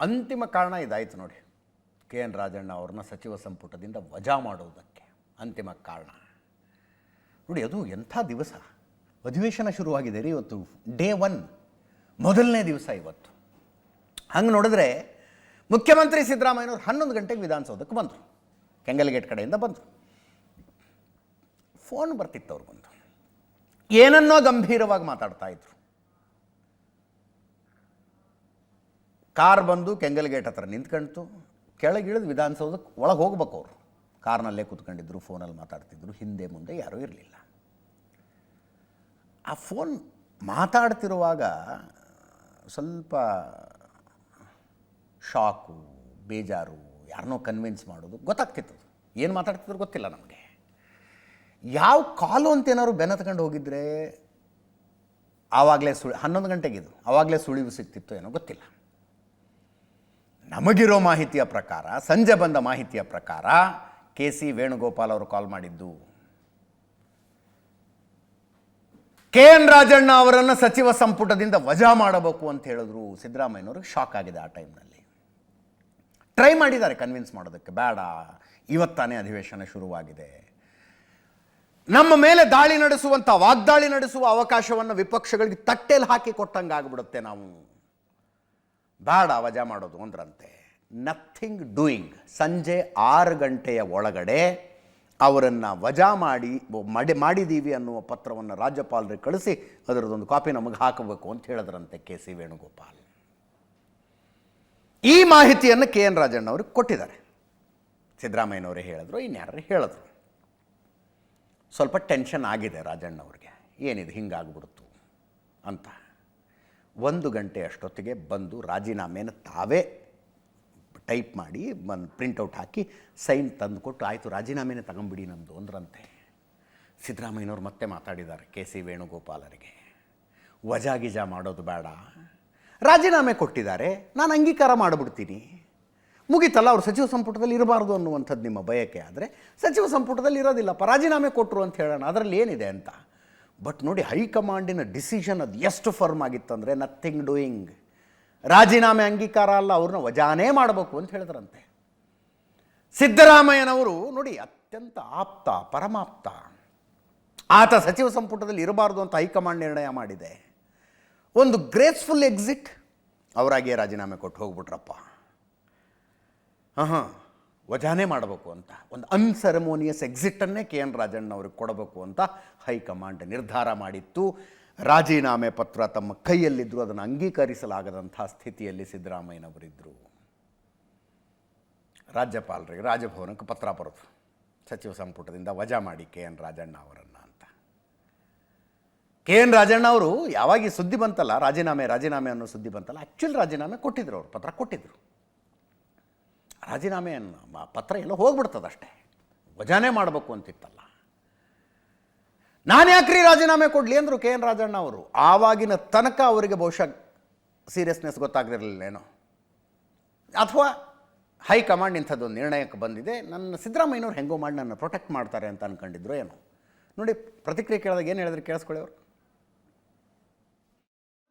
ಅಂತಿಮ ಕಾರಣ ಇದಾಯಿತು ನೋಡಿ. ಕೆ ಎನ್ ರಾಜಣ್ಣ ಅವ್ರನ್ನ ಸಚಿವ ಸಂಪುಟದಿಂದ ವಜಾ ಮಾಡುವುದಕ್ಕೆ ಅಂತಿಮ ಕಾರಣ. ನೋಡಿ, ಅದು ಎಂಥ ದಿವಸ. ಅಧಿವೇಶನ ಶುರುವಾಗಿದೆ ರೀ ಇವತ್ತು. ಡೇ ಒನ್ ಮೊದಲನೇ ದಿವಸ ಇವತ್ತು. ಹಂಗೆ ನೋಡಿದ್ರೆ ಮುಖ್ಯಮಂತ್ರಿ ಸಿದ್ದರಾಮಯ್ಯನವ್ರು ಹನ್ನೊಂದು ಗಂಟೆಗೆ ವಿಧಾನಸೌಧಕ್ಕೆ ಬಂದರು. ಕೆಂಗಲ್ಗೇಟ್ ಕಡೆಯಿಂದ ಬಂದರು. ಫೋನ್ ಬರ್ತಿತ್ತು ಅವ್ರಿಗೊಂದು. ಏನನ್ನೋ ಗಂಭೀರವಾಗಿ ಮಾತಾಡ್ತಾ ಇದ್ರು. ಕಾರ್ ಬಂದು ಕೆಂಗಲ್ ಗೇಟ್ ಹತ್ರ ನಿಂತ್ಕೊಂಡ್ತು. ಕೆಳಗಿಳಿದು ವಿಧಾನಸೌಧಕ್ಕೆ ಒಳಗೆ ಹೋಗ್ಬೇಕು ಅವರು. ಕಾರ್ನಲ್ಲೇ ಕೂತ್ಕೊಂಡಿದ್ರು, ಫೋನಲ್ಲಿ ಮಾತಾಡ್ತಿದ್ರು, ಹಿಂದೆ ಮುಂದೆ ಯಾರೂ ಇರಲಿಲ್ಲ. ಆ ಫೋನ್ ಮಾತಾಡ್ತಿರುವಾಗ ಸ್ವಲ್ಪ ಶಾಕು, ಬೇಜಾರು ಯಾರನ್ನೋ ಕನ್ವಿನ್ಸ್ ಮಾಡೋದು ಗೊತ್ತಾಗ್ತಿತ್ತು. ಏನು ಮಾತಾಡ್ತಿದ್ರು ಗೊತ್ತಿಲ್ಲ ನಮಗೆ. ಯಾವ ಕಾಲು ಅಂತ ಏನಾದ್ರು ಬೆನ್ನತ್ಕೊಂಡು ಹೋಗಿದ್ರೆ, ಆವಾಗಲೇ ಸುಳಿ, ಹನ್ನೊಂದು ಗಂಟೆಗಿದು ಆವಾಗಲೇ ಸುಳಿವು ಸಿಗ್ತಿತ್ತು ಏನೋ ಗೊತ್ತಿಲ್ಲ. ನಮಗಿರೋ ಮಾಹಿತಿಯ ಪ್ರಕಾರ, ಸಂಜೆ ಬಂದ ಮಾಹಿತಿಯ ಪ್ರಕಾರ, ಕೆ ಸಿ ವೇಣುಗೋಪಾಲ್ ಅವರು ಕಾಲ್ ಮಾಡಿದ್ದು. ಕೆ ಎನ್ ರಾಜಣ್ಣ ಅವರನ್ನು ಸಚಿವ ಸಂಪುಟದಿಂದ ವಜಾ ಮಾಡಬೇಕು ಅಂತ ಹೇಳಿದ್ರು. ಸಿದ್ದರಾಮಯ್ಯನವ್ರಿಗೆ ಶಾಕ್ ಆಗಿದೆ ಆ ಟೈಮ್ನಲ್ಲಿ. ಟ್ರೈ ಮಾಡಿದ್ದಾರೆ ಕನ್ವಿನ್ಸ್ ಮಾಡೋದಕ್ಕೆ. ಬೇಡ ಇವತ್ತಾನೇ ಅಧಿವೇಶನ ಶುರುವಾಗಿದೆ. ನಮ್ಮ ಮೇಲೆ ದಾಳಿ ನಡೆಸುವಂಥ ವಾಗ್ದಾಳಿ ನಡೆಸುವ ಅವಕಾಶವನ್ನು ವಿಪಕ್ಷಗಳಿಗೆ ತಟ್ಟೆಯಲ್ಲಿ ಹಾಕಿ ಕೊಟ್ಟಂಗೆ ಆಗ್ಬಿಡುತ್ತೆ ನಾವು. ಬೇಡ ವಜಾ ಮಾಡೋದು ಅಂದ್ರಂತೆ. ನಥಿಂಗ್ ಡೂಯಿಂಗ್ ಸಂಜೆ ಆರು ಗಂಟೆಯ ಒಳಗಡೆ ಅವರನ್ನು ವಜಾ ಮಾಡಿ ಮಡಿ ಮಾಡಿದ್ದೀವಿ ಅನ್ನುವ ಪತ್ರವನ್ನು ರಾಜ್ಯಪಾಲರಿಗೆ ಕಳಿಸಿ ಅದರದೊಂದು ಕಾಪಿ ನಮಗೆ ಹಾಕಬೇಕು ಅಂತ ಹೇಳಿದ್ರಂತೆ ಕೆ ಸಿ ವೇಣುಗೋಪಾಲ್. ಈ ಮಾಹಿತಿಯನ್ನು ಕೆ ಎನ್ ರಾಜಣ್ಣ ಅವ್ರಿಗೆ ಕೊಟ್ಟಿದ್ದಾರೆ. ಸಿದ್ದರಾಮಯ್ಯನವರೇ ಹೇಳಿದ್ರು ಇನ್ಯಾರು ಹೇಳಿದ್ರು. ಸ್ವಲ್ಪ ಟೆನ್ಷನ್ ಆಗಿದೆ ರಾಜಣ್ಣವ್ರಿಗೆ ಏನಿದೆ, ಹಿಂಗಾಗ್ಬಿಡ್ತು ಅಂತ. ಒಂದು ಗಂಟೆ ಅಷ್ಟೊತ್ತಿಗೆ ಬಂದು ರಾಜೀನಾಮೆಯನ್ನು ತಾವೇ ಟೈಪ್ ಮಾಡಿ ಒಂದು ಪ್ರಿಂಟೌಟ್ ಹಾಕಿ ಸೈನ್ ತಂದು ಕೊಟ್ಟು ಆಯಿತು, ರಾಜೀನಾಮೆನೇ ತಗೊಂಬಿಡಿ ನಮ್ಮದು ಅಂದ್ರಂತೆ. ಸಿದ್ದರಾಮಯ್ಯನವ್ರು ಮತ್ತೆ ಮಾತಾಡಿದ್ದಾರೆ ಕೆ ಸಿ ವೇಣುಗೋಪಾಲರಿಗೆ. ವಜಾ ಗಿಜಾ ಮಾಡೋದು ಬೇಡ. ರಾಜೀನಾಮೆ ಕೊಟ್ಟಿದ್ದಾರೆ, ನಾನು ಅಂಗೀಕಾರ ಮಾಡಿಬಿಡ್ತೀನಿ. ಮುಗೀತಲ್ಲ, ಅವ್ರು ಸಚಿವ ಸಂಪುಟದಲ್ಲಿ ಇರಬಾರ್ದು ಅನ್ನುವಂಥದ್ದು ನಿಮ್ಮ ಬಯಕೆ ಆದರೆ, ಸಚಿವ ಸಂಪುಟದಲ್ಲಿ ಇರೋದಿಲ್ಲಪ್ಪ, ರಾಜೀನಾಮೆ ಕೊಟ್ಟರು ಅಂತ ಹೇಳೋಣ, ಅದರಲ್ಲಿ ಏನಿದೆ ಅಂತ. ಬಟ್ ನೋಡಿ, ಹೈಕಮಾಂಡಿನ ಡಿಸಿಷನ್ ಅದು ಎಷ್ಟು ಫರ್ಮ್ ಆಗಿತ್ತಂದರೆ ನಥಿಂಗ್ ಡೂಯಿಂಗ್ ರಾಜೀನಾಮೆ ಅಂಗೀಕಾರ ಅಲ್ಲ, ಅವ್ರನ್ನ ವಜಾನೇ ಮಾಡಬೇಕು ಅಂತ ಹೇಳಿದ್ರಂತೆ. ಸಿದ್ದರಾಮಯ್ಯನವರು ನೋಡಿ, ಅತ್ಯಂತ ಆಪ್ತ, ಪರಮಾಪ್ತ. ಆತ ಸಚಿವ ಸಂಪುಟದಲ್ಲಿ ಇರಬಾರ್ದು ಅಂತ ಹೈಕಮಾಂಡ್ ನಿರ್ಣಯ ಮಾಡಿದೆ. ಒಂದು ಗ್ರೇಸ್ಫುಲ್ ಎಕ್ಸಿಟ್ ಅವರಾಗಿಯೇ ರಾಜೀನಾಮೆ ಕೊಟ್ಟು ಹೋಗ್ಬಿಟ್ರಪ್ಪ. ಹಾಂ ಹಾಂ ವಜಾನೇ ಮಾಡಬೇಕು ಅಂತ, ಒಂದು ಅನ್ಸೆರೆಮೋನಿಯಸ್ ಎಕ್ಸಿಟನ್ನೇ ಕೆ ಎನ್ ರಾಜಣ್ಣವ್ರಿಗೆ ಕೊಡಬೇಕು ಅಂತ ಹೈಕಮಾಂಡ್ ನಿರ್ಧಾರ ಮಾಡಿತ್ತು. ರಾಜೀನಾಮೆ ಪತ್ರ ತಮ್ಮ ಕೈಯಲ್ಲಿದ್ದರೂ ಅದನ್ನು ಅಂಗೀಕರಿಸಲಾಗದಂಥ ಸ್ಥಿತಿಯಲ್ಲಿ ಸಿದ್ದರಾಮಯ್ಯನವರಿದ್ದರು ರಾಜ್ಯಪಾಲರಿಗೆ, ರಾಜಭವನಕ್ಕೆ ಪತ್ರ ಬರೋದು, ಸಚಿವ ಸಂಪುಟದಿಂದ ವಜಾ ಮಾಡಿ ಕೆ ಎನ್ ರಾಜಣ್ಣ ಅವರನ್ನು ಅಂತ. ಕೆ ಎನ್ ರಾಜಣ್ಣ ಅವರು ಯಾವಾಗ ಸುದ್ದಿ ಬಂತಲ್ಲ, ರಾಜೀನಾಮೆ ರಾಜೀನಾಮೆ ಅನ್ನೋ ಸುದ್ದಿ ಬಂತಲ್ಲ ಆ್ಯಕ್ಚುಲ್ ರಾಜೀನಾಮೆ ಕೊಟ್ಟಿದ್ರು ಅವರು, ಪತ್ರ ಕೊಟ್ಟಿದ್ರು. ರಾಜೀನಾಮೆ ಪತ್ರ ಎಲ್ಲ ಹೋಗ್ಬಿಡ್ತದೆ ಅಷ್ಟೇ ವಜಾನೇ ಮಾಡಬೇಕು ಅಂತಿತ್ತಲ್ಲ. ನಾನು ಯಾಕ್ರಿ ರಾಜೀನಾಮೆ ಕೊಡಲಿ ಅಂದರು ಕೆ ಎನ್ ರಾಜಣ್ಣ ಅವರು? ಆವಾಗಿನ ತನಕ ಅವರಿಗೆ ಬಹುಶಃ ಸೀರಿಯಸ್ನೆಸ್ ಗೊತ್ತಾಗದಿರಲಿಲ್ಲೇನೋ? ಅಥವಾ ಹೈಕಮಾಂಡ್ ಇಂಥದ್ದೊಂದು ನಿರ್ಣಯಕ್ಕೆ ಬಂದಿದೆ. ನನ್ನ ಸಿದ್ದರಾಮಯ್ಯನವ್ರು ಹೆಂಗೋ ಮಾಡಿ ನನ್ನ ಪ್ರೊಟೆಕ್ಟ್ ಮಾಡ್ತಾರೆ ಅಂತ ಅಂದ್ಕೊಂಡಿದ್ರು ಏನೋ? ನೋಡಿ, ಪ್ರತಿಕ್ರಿಯೆ ಕೇಳಿದಾಗ ಏನು ಹೇಳಿದ್ರೆ ಕೇಳಿಸ್ಕೊಳ್ಳಿ ಅವರು?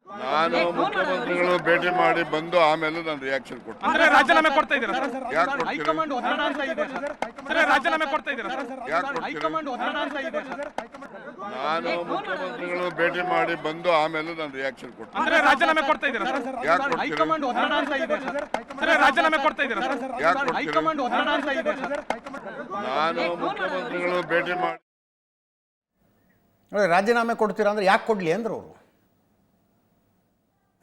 ನಾನು ಮುಖ್ಯಮಂತ್ರಿಗಳು ಭೇಟಿ ಮಾಡಿ ಬಂದು ಆಮೇಲೆ ನಾನು ರಿಯಾಕ್ಷನ್ ಕೊಡ್ತೀನಿ. ಅಂದ್ರೆ ರಾಜೀನಾಮೆ ಕೊಡ್ತಾ ಇದ್ದೀರಾ ಸರ್? ಯಾಕೆ ಕೊಡ್ತೀರಿ? ಹೈಕಮಾಂಡ್ ಒತ್ತಡ ಅಂತ ಇದೆ ಸರ್. ರಾಜೀನಾಮೆ ಕೊಡ್ತಾ ಇದ್ದೀರಾ ಸರ್? ಯಾಕೆ ಕೊಡ್ತೀರಿ? ಹೈಕಮಾಂಡ್ ಒತ್ತಡ ಅಂತ ಇದೆ ಸರ್. ನಾನು ಮುಖ್ಯಮಂತ್ರಿಗಳು ಭೇಟಿ ಮಾಡಿ ಬಂದು ಆಮೇಲೆ ನಾನು ರಿಯಾಕ್ಷನ್ ಕೊಡ್ತೀನಿ. ಅಂದ್ರೆ ರಾಜೀನಾಮೆ ಕೊಡ್ತಾ ಇದ್ದೀರಾ ಸರ್? ಯಾಕೆ ಕೊಡ್ತೀರಿ? ಹೈಕಮಾಂಡ್ ಒತ್ತಡ ಅಂತ ಇದೆ ಸರ್. ರಾಜೀನಾಮೆ ಕೊಡ್ತಾ ಇದ್ದೀರಾ ಸರ್. ಯಾಕೆ ಕೊಡ್ತೀರಿ? ಹೈಕಮಾಂಡ್ ಒತ್ತಡ ಅಂತ ಇದೆ ಸರ್. ನಾನು ಮುಖ್ಯಮಂತ್ರಿಗಳು ಭೇಟಿ ಮಾಡಿ ನೋಡಿ ರಾಜೀನಾಮೆ ಕೊಡ್ತೀರಾ ಅಂದ್ರೆ ಯಾಕೆ ಕೊಡ್ಲಿ ಅಂದ್ರೆ ಅವರು?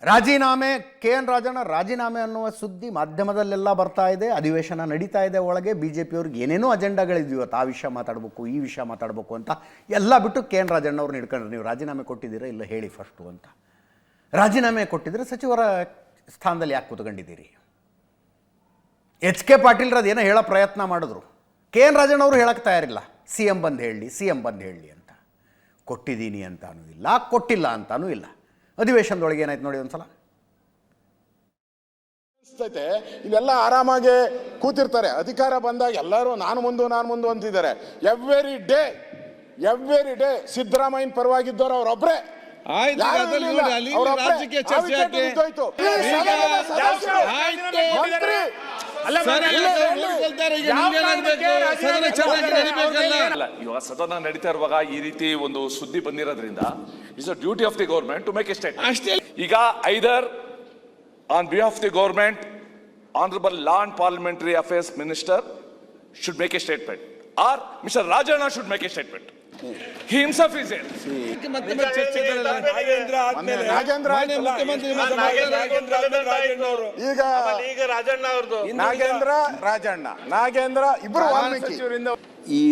ರಾಜೀನಾಮೆ, ಕೆ ಎನ್ ರಾಜಣ್ಣ ರಾಜೀನಾಮೆ ಅನ್ನುವ ಸುದ್ದಿ ಮಾಧ್ಯಮದಲ್ಲೆಲ್ಲ ಬರ್ತಾ ಇದೆ, ಅಧಿವೇಶನ ನಡೀತಾ ಇದೆ ಒಳಗೆ ಬಿ ಜೆ ಪಿಯವ್ರಿಗೆ ಏನೇನೋ ಅಜೆಂಡಾಗಳಿದ್ವಿ ಇವತ್ತು ಆ ವಿಷಯ ಮಾತಾಡಬೇಕು, ಈ ವಿಷಯ ಮಾತಾಡಬೇಕು ಅಂತ ಎಲ್ಲ ಬಿಟ್ಟು ಕೆ ಎನ್ ರಾಜಣ್ಣ ಅವ್ರನ್ನ ಹಿಡ್ಕೊಂಡ್ರೆ ನೀವು ರಾಜೀನಾಮೆ ಕೊಟ್ಟಿದ್ದೀರಾ ಇಲ್ಲ ಹೇಳಿ ಫಸ್ಟು ಅಂತ. ರಾಜೀನಾಮೆ ಕೊಟ್ಟಿದ್ರೆ ಸಚಿವರ ಸ್ಥಾನದಲ್ಲಿ ಯಾಕೆ ಕೂತ್ಕೊಂಡಿದ್ದೀರಿ? ಎಚ್ ಕೆ ಪಾಟೀಲ್ರದ್ದು ಏನೋ ಹೇಳೋ ಪ್ರಯತ್ನ ಮಾಡಿದ್ರು. ಕೆ ಎನ್ ರಾಜಣ್ಣ ಅವರು ಹೇಳಕ್ಕೆ ತಯಾರಿಲ್ಲ. ಸಿ ಎಂ ಬಂದು ಹೇಳಿ, ಸಿ ಎಂ ಬಂದು ಹೇಳಿ ಅಂತ. ಕೊಟ್ಟಿದ್ದೀನಿ ಅಂತಾನೂ ಇಲ್ಲ, ಕೊಟ್ಟಿಲ್ಲ ಅಂತಾನೂ ಇಲ್ಲ. ಅಧಿವೇಶನದೊಳಗೆ ಏನಾಯ್ತು ನೋಡಿ ಒಂದ್ಸಲ. ಇಲ್ಲೆಲ್ಲ ಆರಾಮಾಗಿ ಕೂತಿರ್ತಾರೆ. ಅಧಿಕಾರ ಬಂದಾಗ ಎಲ್ಲರೂ ನಾನು ಮುಂದು ನಾನು ಮುಂದು ಅಂತಿದ್ದಾರೆ. ಎವ್ರಿ ಡೇ ಎವ್ರಿ ಡೇ ಸಿದ್ದರಾಮಯ್ಯನ ಪರವಾಗಿದ್ದವ್ರು ಅಲ್ಲಿ ರಾಜಕೀಯ ಚರ್ಚೆ ಇವಾಗ ಸದನ ನಡೀತಾ ಇರುವಾಗ ಈ ರೀತಿ ಒಂದು ಸುದ್ದಿ ಬಂದಿರೋದ್ರಿಂದ it's a duty of the government to make a state ಈಗ either on behalf of the government honourable law and parliamentary affairs minister should make a statement or mister Rajanna should make a statement he himself is here ಮೊನ್ನೆ ನಾಗೇಂದ್ರ ಈಗ ಈಗ ರಾಜಣ್ಣ ಅವ್ರದ್ದು. ನಾಗೇಂದ್ರ ರಾಜಣ್ಣ. ನಾಗೇಂದ್ರ ಇಬ್ಬರು ವಾಲ್ಮೀಕಿ. ಈ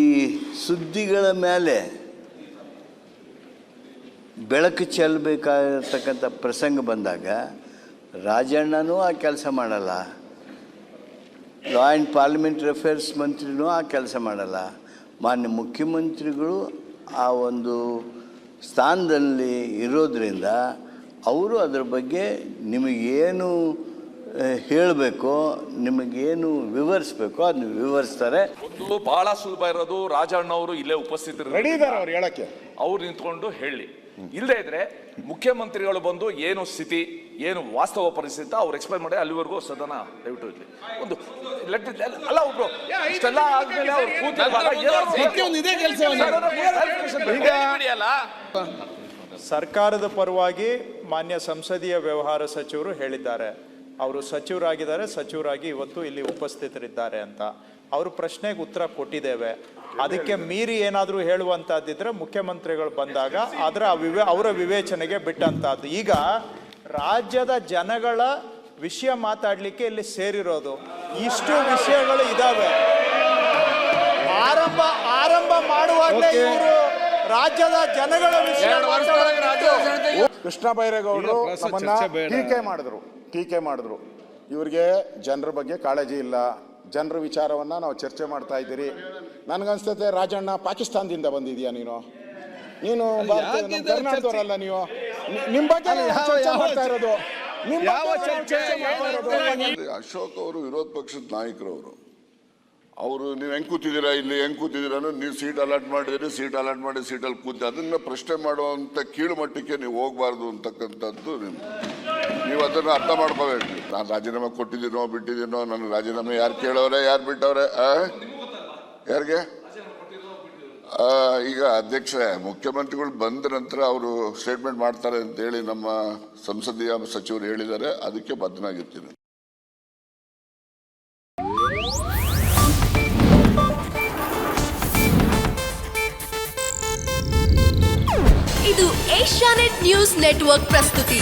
ಸುದ್ದಿಗಳ ಮೇಲೆ ಬೆಳಕು ಚೆಲ್ಲಬೇಕಾಗಿರ್ತಕ್ಕಂಥ ಪ್ರಸಂಗ ಬಂದಾಗ ರಾಜಣ್ಣನೂ ಆ ಕೆಲಸ ಮಾಡಲ್ಲ. ಲಾ ಆ್ಯಂಡ್ ಪಾರ್ಲಿಮೆಂಟ್ರಿ ಅಫೇರ್ಸ್ ಮಂತ್ರಿನೂ ಆ ಕೆಲಸ ಮಾಡಲ್ಲ. ಮಾನ್ಯ ಮುಖ್ಯಮಂತ್ರಿಗಳು ಆ ಒಂದು ಸ್ಥಾನದಲ್ಲಿ ಇರೋದ್ರಿಂದ ಅವರು ಅದ್ರ ಬಗ್ಗೆ ನಿಮಗೇನು ಹೇಳಬೇಕೋ ನಿಮಗೇನು ವಿವರಿಸ್ಬೇಕೋ ಅದನ್ನ ವಿವರಿಸ್ತಾರೆ. ಒಂದು ಬಹಳ ಸುಲಭ ಇರೋದು ರಾಜಣ್ಣ ಅವರು ಇಲ್ಲೇ ಉಪಸ್ಥಿತರು ರೆಡಿ ಇದಾರೆ ಅವ್ರು ಹೇಳಕ್ಕೆ. ಅವ್ರು ನಿಂತ್ಕೊಂಡು ಹೇಳಿ. ಇಲ್ಲದೇ ಇದ್ರೆ ಮುಖ್ಯಮಂತ್ರಿಗಳು ಬಂದು ಏನು ಸ್ಥಿತಿ? ಏನು ವಾಸ್ತವ ಪರಿಸ್ಥಿತಿ ಅಂತ ಅವ್ರು ಎಕ್ಸ್ಪ್ಲೈನ್ ಮಾಡಿ ಅಲ್ಲಿವರೆಗೂ ಸದನ ದಯವಿಟ್ಟು ಇರಲಿ. ಒಂದು ಲೆಟ್ ಅಲ್ಲ ಒಬ್ರು ಇಷ್ಟೆಲ್ಲ ಆದ್ಮೇಲೆ ಅವ್ರು ಸರ್ಕಾರದ ಪರವಾಗಿ ಮಾನ್ಯ ಸಂಸದೀಯ ವ್ಯವಹಾರ ಸಚಿವರು ಹೇಳಿದ್ದಾರೆ. ಅವರು ಸಚಿವರಾಗಿದ್ದಾರೆ ಸಚಿವರಾಗಿ ಇವತ್ತು ಇಲ್ಲಿ ಉಪಸ್ಥಿತರಿದ್ದಾರೆ ಅಂತ. ಅವರು ಪ್ರಶ್ನೆಗೆ ಉತ್ತರ ಕೊಟ್ಟಿದ್ದೇವೆ. ಅದಕ್ಕೆ ಮೀರಿ ಏನಾದರೂ ಹೇಳುವಂತಹದ್ದಿದ್ರೆ ಮುಖ್ಯಮಂತ್ರಿಗಳು ಬಂದಾಗ ಅದರ ವಿವೇ ಅವರ ವಿವೇಚನೆಗೆ ಬಿಟ್ಟಂತಹದ್ದು. ಈಗ ರಾಜ್ಯದ ಜನಗಳ ವಿಷಯ ಮಾತಾಡಲಿಕ್ಕೆ ಇಲ್ಲಿ ಸೇರಿರೋದು. ಇಷ್ಟು ವಿಷಯಗಳು ಇದಾವೆ. ಆರಂಭ ಆರಂಭ ಮಾಡುವಾಗಲೇ ಇವರು ರಾಜ್ಯದ ಜನಗಳ ವಿಷಯ ಕೃಷ್ಣ ಬೈರೇಗೌಡರು ನಮ್ಮನ್ನ ಟೀಕೆ ಮಾಡಿದ್ರು ಟೀಕೆ ಮಾಡಿದ್ರು. ಇವ್ರಿಗೆ ಜನರ ಬಗ್ಗೆ ಕಾಳಜಿ ಇಲ್ಲ. ಜನರ ವಿಚಾರವನ್ನ ನಾವು ಚರ್ಚೆ ಮಾಡ್ತಾ ಇದ್ದೀರಿ. ನನಗನ್ಸ್ತೈತೆ ರಾಜಣ್ಣ ಪಾಕಿಸ್ತಾನದಿಂದ ಬಂದಿದ್ಯಾ ನೀನು? ನೀನು ಕರ್ನಾಟಕದವರಲ್ಲ ನೀವು? ನಿಮ್ ಬಗ್ಗೆ ನಾವು ಚರ್ಚೆ ಮಾಡ್ತಾ ಇರೋದು? ನಿಮ್ ಬಗ್ಗೆ ನಾವು ಚರ್ಚೆ ಮಾಡ್ತಾ ಇರೋದು? ಅಶೋಕ್ ಅವರು ವಿರೋಧ ಪಕ್ಷದ ನಾಯಕರು ಅವರು ಅವರು ನೀವು ಹೆಂಗ್ ಕೂತಿದ್ದೀರಾ ಇಲ್ಲಿ? ಹೆಂಗ್ ಕೂತಿದ್ದೀರಾ? ನೀವು ಸೀಟ್ ಅಲಾಟ್ ಮಾಡಿದಿರಿ ಸೀಟ್ ಅಲಾಟ್ ಮಾಡಿ ಸೀಟಲ್ಲಿ ಕೂತಿ ಅದನ್ನ ಪ್ರಶ್ನೆ ಮಾಡುವಂತ ಕೀಳು ಮಟ್ಟಕ್ಕೆ ನೀವು ಹೋಗ್ಬಾರ್ದು ಅಂತಕ್ಕಂಥದ್ದು ನೀವು ಅದನ್ನ ಅರ್ಥ ಮಾಡ್ಕೋಬೇಕು. ನಾನು ರಾಜೀನಾಮೆ ಕೊಟ್ಟಿದ್ದೀನೋ ಬಿಟ್ಟಿದ್ದೀನೋ ನನ್ನ ರಾಜೀನಾಮೆ ಯಾರು ಕೇಳೋರೆ ಯಾರು ಬಿಟ್ಟವ್ರೆ ಆ? ಯಾರಿಗೆ? ಈಗ ಅಧ್ಯಕ್ಷರೇ, ಮುಖ್ಯಮಂತ್ರಿಗಳು ಬಂದ ನಂತರ ಅವರು ಸ್ಟೇಟ್ಮೆಂಟ್ ಮಾಡ್ತಾರೆ ಅಂತ ಹೇಳಿ ನಮ್ಮ ಸಂಸದೀಯ ಸಚಿವರು ಹೇಳಿದ್ದಾರೆ. ಅದಕ್ಕೆ ಬದ್ಧನಾಗಿರ್ತೀನಿ. ಇದು ಏಷ್ಯಾನೆಟ್ ನ್ಯೂಸ್ ನೆಟ್ವರ್ಕ್ ಪ್ರಸ್ತುತಿ.